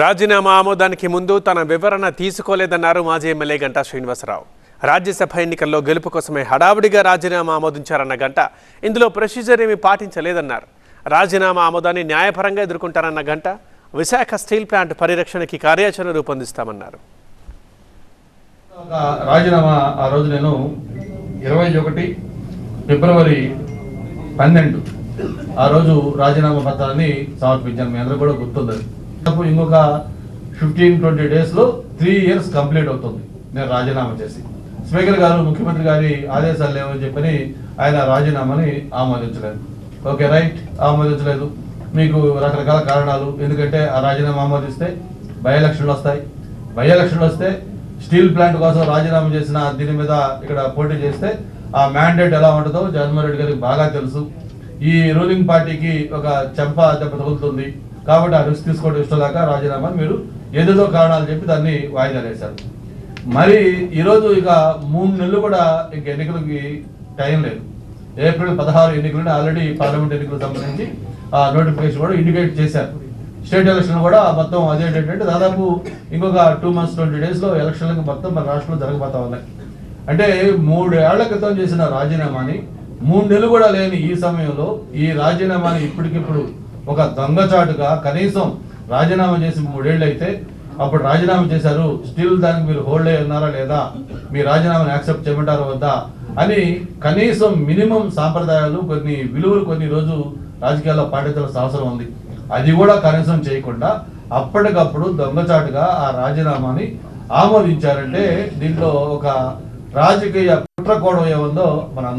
రాజీనామా ఆమోదానికి ముందు తన వివరణ తీసుకోలేదన్నారు మాజీ ఎమ్మెల్యే గంటా శ్రీనివాసరావు. రాజ్యసభ ఎన్నికల్లో గెలుపు కోసమే హడావుడిగా రాజీనామా ఆమోదించారన్న గంట ఇందులో ప్రొసీజర్ ఏమీ పాటించలేదన్నారు. రాజీనామా ఆమోదాన్ని న్యాయపరంగా ఎదుర్కొంటారన్న గంట విశాఖ స్టీల్ ప్లాంట్ పరిరక్షణకి కార్యాచరణ రూపొందిస్తామన్నారు. రాజీనామా ఆ రోజు నేను ఇరవై ఒకటి ఫిబ్రవరి పన్నెండు ఆ రోజు రాజీనామా పత్రాన్ని సమర్పించాను. మీ అందరూ కూడా గుర్తుంది ఇంకొక ఫిఫ్టీన్ ట్వంటీ డేస్లో త్రీ ఇయర్స్ కంప్లీట్ అవుతుంది. నేను రాజీనామా చేసి. స్పీకర్ గారు ముఖ్యమంత్రి గారి ఆదేశాలు లేవని చెప్పని ఆయన రాజీనామాని ఆమోదించలేదు. Okay right. ఆమోదించలేదు. మీకు రకరకాల కారణాలు. ఎందుకంటే ఆ రాజీనామా ఆమోదిస్తే బై ఎలక్షన్లు వస్తాయి. బై ఎలక్షన్లు వస్తే స్టీల్ ప్లాంట్ కోసం రాజీనామా చేసిన దీని మీద ఇక్కడ పోటీ చేస్తే ఆ మ్యాండేట్ ఎలా ఉంటుందో జగన్మోహన్ రెడ్డి గారికి బాగా తెలుసు. ఈ రూలింగ్ పార్టీకి ఒక చెంప దెబ్బ తగులుతుంది. కాబట్టి ఆ రిస్క్ తీసుకోవడం ఇష్టం లేక రాజీనామా మీరు ఏదేదో కారణాలు చెప్పి దాన్ని వాయిదా వేశారు. మరి ఈరోజు ఇక మూడు నెలలు కూడా ఇంక ఎన్నికలకి టైం లేదు. ఏప్రిల్ పదహారు ఎన్నికలు ఆల్రెడీ పార్లమెంట్ ఎన్నికలకు సంబంధించి ఆ నోటిఫికేషన్ కూడా ఇండికేట్ చేశారు. స్టేట్ ఎలక్షన్ కూడా మొత్తం అదే ఏంటంటే దాదాపు ఇంకొక టూ మంత్స్ ట్వంటీ డేస్లో ఎలక్షన్లకు మొత్తం మన రాష్ట్రంలో జరగబోతా ఉన్నాయి. అంటే మూడు ఏళ్ళ క్రితం చేసిన రాజీనామాని మూడు నెలలు కూడా లేని ఈ సమయంలో ఈ రాజీనామాని ఇప్పటికిప్పుడు ఒక దొంగచాటుగా కనీసం రాజీనామా చేసి మూడేళ్ళు అయితే అప్పుడు రాజీనామా చేశారు. స్టిల్ దానికి మీరు హోల్డ్ అయి ఉన్నారా లేదా? మీ రాజీనామాను యాక్సెప్ట్ చేయమంటారా వద్దా? అని కనీసం మినిమం సాంప్రదాయాలు కొన్ని విలువలు కొన్ని రోజు రాజకీయాల్లో పాటించాల్సిన అవసరం ఉంది. అది కూడా కనీసం చేయకుండా అప్పటికప్పుడు దొంగచాటుగా ఆ రాజీనామాని ఆమోదించారంటే దీంట్లో ఒక రాజకీయ కుట్ర కోణం ఏముందో మనం